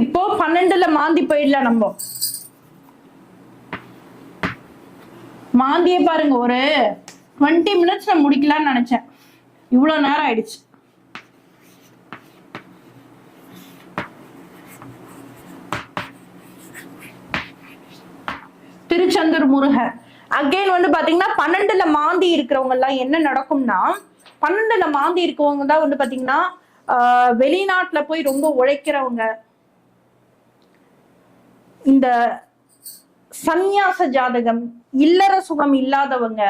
இப்போ பன்னெண்டுல மாந்தி போயிடலாம் நம்ம. மாந்தியே பாருங்க ஒரு டுவெண்ட்டி மினிட்ஸ்ல முடிக்கலாம்னு நினைச்சேன். இவ்வளவு நேரம் ஆயிடுச்சு. திருச்செந்தூர் முருகன். அகைன் வந்து பாத்தீங்கன்னா பன்னெண்டுல மாந்தி இருக்கிறவங்க எல்லாம் என்ன நடக்கும்னா பன்னெண்டுல மாந்தி இருக்கவங்க தான் வந்து பாத்தீங்கன்னா வெளிநாட்டுல போய் ரொம்ப உழைக்கிறவங்க இந்த சந்நியாச ஜாதகம் இல்லற சுகம் இல்லாதவங்க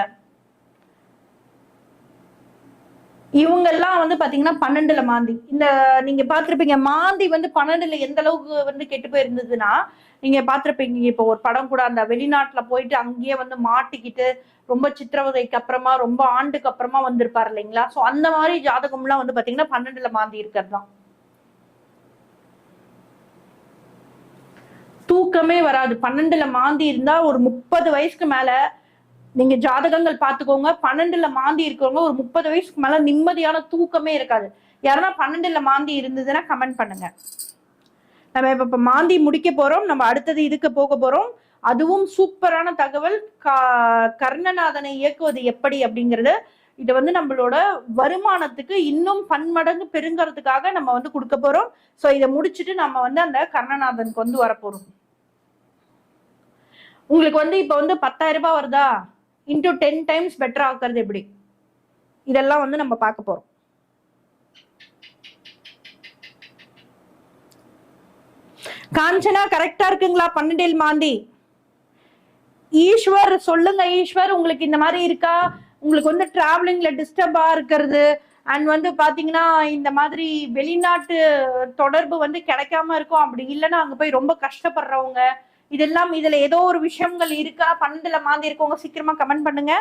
இவங்கெல்லாம் வந்து பாத்தீங்கன்னா பன்னெண்டுல மாந்தி. இந்த நீங்க பார்த்திருப்பீங்க மாந்தி வந்து பன்னெண்டுல எந்த அளவுக்கு வந்து கெட்டு போயிருந்ததுன்னா நீங்க பார்த்திருப்பீங்க இப்போ ஒரு படம் கூட அந்த வெளிநாட்டுல போயிட்டு அங்கேயே வந்து மாட்டிக்கிட்டு ரொம்ப சித்திரவதைக்கு அப்புறமா ரொம்ப ஆண்டுக்கு அப்புறமா வந்திருப்பாரு இல்லைங்களா? சோ அந்த மாதிரி ஜாதகம்லாம் வந்து பாத்தீங்கன்னா பன்னெண்டுல மாந்தி இருக்கிறது தான் தூக்கமே வராது. பன்னெண்டுல மாந்தி இருந்தா ஒரு முப்பது வயசுக்கு மேல நீங்க ஜாதகங்கள் பாத்துக்கோங்க பன்னெண்டுல மாந்தி இருக்கிறவங்க ஒரு முப்பது வயசுக்கு மேல நிம்மதியான தூக்கமே இருக்காது. யாருன்னா பன்னெண்டுல மாந்தி இருந்ததுன்னா கமெண்ட் பண்ணுங்க. நம்ம இப்ப இப்ப மாந்தி முடிக்க போறோம். நம்ம அடுத்தது இதுக்கு போக போறோம். அதுவும் சூப்பரான தகவல். கா- கர்ணநாதனை இயக்குவது எப்படி அப்படிங்கறது இது வந்து நம்மளோட வருமானத்துக்கு இன்னும் பன்மடங்கு பெருங்கிறதுக்காக நம்ம வந்து கொடுக்க போறோம். சோ இதை முடிச்சுட்டு நம்ம வந்து அந்த கர்ணநாதனுக்கு வந்து வரப்போறோம். உங்களுக்கு வந்து இப்ப வந்து பத்தாயிரம் ரூபாய் வருதா? இன்டூ டென் டைம்ஸ் பெட்டர் ஆக்குறது எப்படி? இதெல்லாம் வந்து நம்ம பார்க்க போறோம். காஞ்சனா கரெக்டா இருக்குங்களா? பன்னெண்டில் மாந்தி. ஈஸ்வர் சொல்லுங்க ஈஸ்வர் உங்களுக்கு இந்த மாதிரி இருக்கா? உங்களுக்கு வந்து டிராவலிங்ல டிஸ்டர்பா இருக்கிறது. அண்ட் வந்து பாத்தீங்கன்னா இந்த மாதிரி வெளிநாட்டு தொடர்பு வந்து கிடைக்காம இருக்கும். அப்படி இல்லைன்னா அங்க போய் ரொம்ப கஷ்டப்படுறவங்க இதெல்லாம் இதுல ஏதோ ஒரு விஷயங்கள் இருக்கா? பன்னெண்டுல மாந்தி இருக்கவங்க சீக்கிரமா கமெண்ட் பண்ணுங்க.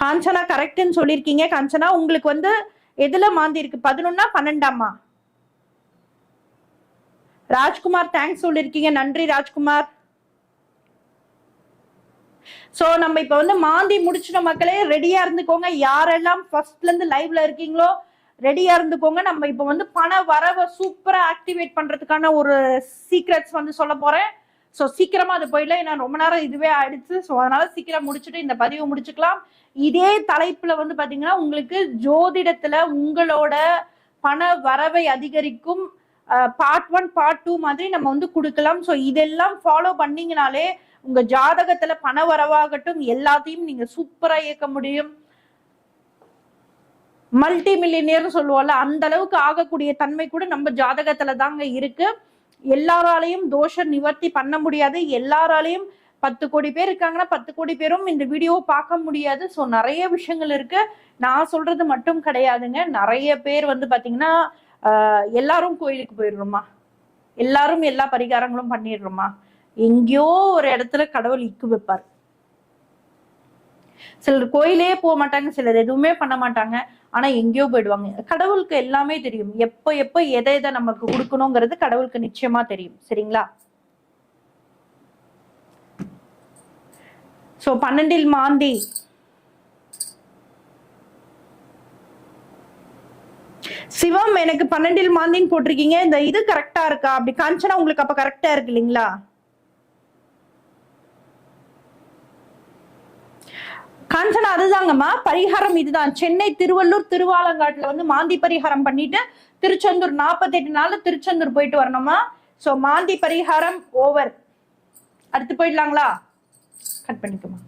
காஞ்சனா கரெக்ட்னு சொல்லியிருக்கீங்க காஞ்சனா உங்களுக்கு வந்து எதுல மாந்தி இருக்கு? பதினொன்னா பன்னெண்டாமா? ராஜ்குமார் தேங்க்ஸ் சொல்லியிருக்கீங்க நன்றி ராஜ்குமார். சோ நம்ம இப்ப வந்து மாந்தி முடிச்சிட்ட மக்களே. ரெடியா இருந்துக்கோங்க. யாரெல்லாம் ஃபர்ஸ்ட்ல இருந்து லைவ்ல இருக்கீங்களோ ரெடியா இருந்துக்கோங்க. நம்ம இப்ப வந்து பண வரவை சூப்பரா ஆக்டிவேட் பண்றதுக்கான ஒரு சீக்ரெட்ஸ் வந்து சொல்ல போறேன். சோ சீக்கிரமா அது போயிடல. ஏன்னா ரொம்ப நேரம் இதுவே ஆயிடுச்சு. சோ அதனால சீக்கிரம் முடிச்சுட்டு இந்த பதிவை முடிச்சுக்கலாம். இதே தலைப்புல வந்து பாத்தீங்கன்னா உங்களுக்கு ஜோதிடத்துல உங்களோட பண வரவை அதிகரிக்கும் பார்ட் ஒன் பார்ட் டூ மாதிரி நம்ம வந்து கொடுக்கலாம். ஸோ இதெல்லாம் ஃபாலோ பண்ணீங்கனாலே உங்க ஜாதகத்துல பண வரவாகட்டும் எல்லாத்தையும் நீங்க சூப்பரா இயக்க முடியும். மல்டி மில்லியனியர்னு சொல்லுவோம்ல அந்த அளவுக்கு ஆகக்கூடிய தன்மை கூட நம்ம ஜாதகத்துல தாங்க இருக்கு. எல்லாராலையும் தோஷ நிவர்த்தி பண்ண முடியாது. எல்லாராலையும் பத்து கோடி பேர் இருக்காங்கன்னா பத்து கோடி பேரும் இந்த வீடியோவை பார்க்க முடியாது. ஸோ நிறைய விஷயங்கள் இருக்கு. நான் சொல்றது மட்டும் கிடையாதுங்க. நிறைய பேர் வந்து பாத்தீங்கன்னா எல்லாரும் கோயிலுக்கு போயிடுறோமா எல்லாரும் எல்லா பரிகாரங்களும் பண்ணிடுறோமா எங்கேயோ ஒரு இடத்துல கடவுள் இக்கு வைப்பார். சிலர் கோயிலே போக மாட்டாங்க சிலர் எதுவுமே பண்ண மாட்டாங்க. ஆனா எங்கேயோ போயிடுவாங்க. கடவுளுக்கு எல்லாமே தெரியும். எப்ப எப்ப எதை எதை நமக்கு கொடுக்கணுங்கிறது கடவுளுக்கு நிச்சயமா தெரியும். சரிங்களா? சோ பன்னெண்டில் மாந்தி. சிவம் எனக்கு பன்னெண்டில் மாந்தின்னு போட்டிருக்கீங்க. இந்த இது கரெக்டா இருக்கா? அப்படி காஞ்சனா உங்களுக்கு அப்ப கரெக்டா இருக்கு இல்லைங்களா? காஞ்சனா அதுதாங்கம்மா. பரிகாரம் இதுதான். சென்னை திருவள்ளூர் திருவாலங்காட்டுல வந்து மாந்தி பரிகாரம் பண்ணிட்டு திருச்செந்தூர் நாற்பத்தெட்டு நாள்ல திருச்செந்தூர் போயிட்டு வரணுமா சோ மாந்தி பரிகாரம் ஓவர் அடுத்து போயிடலாங்களா? கட் பண்ணிக்கோமா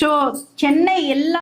சோ சென்னை எல்லா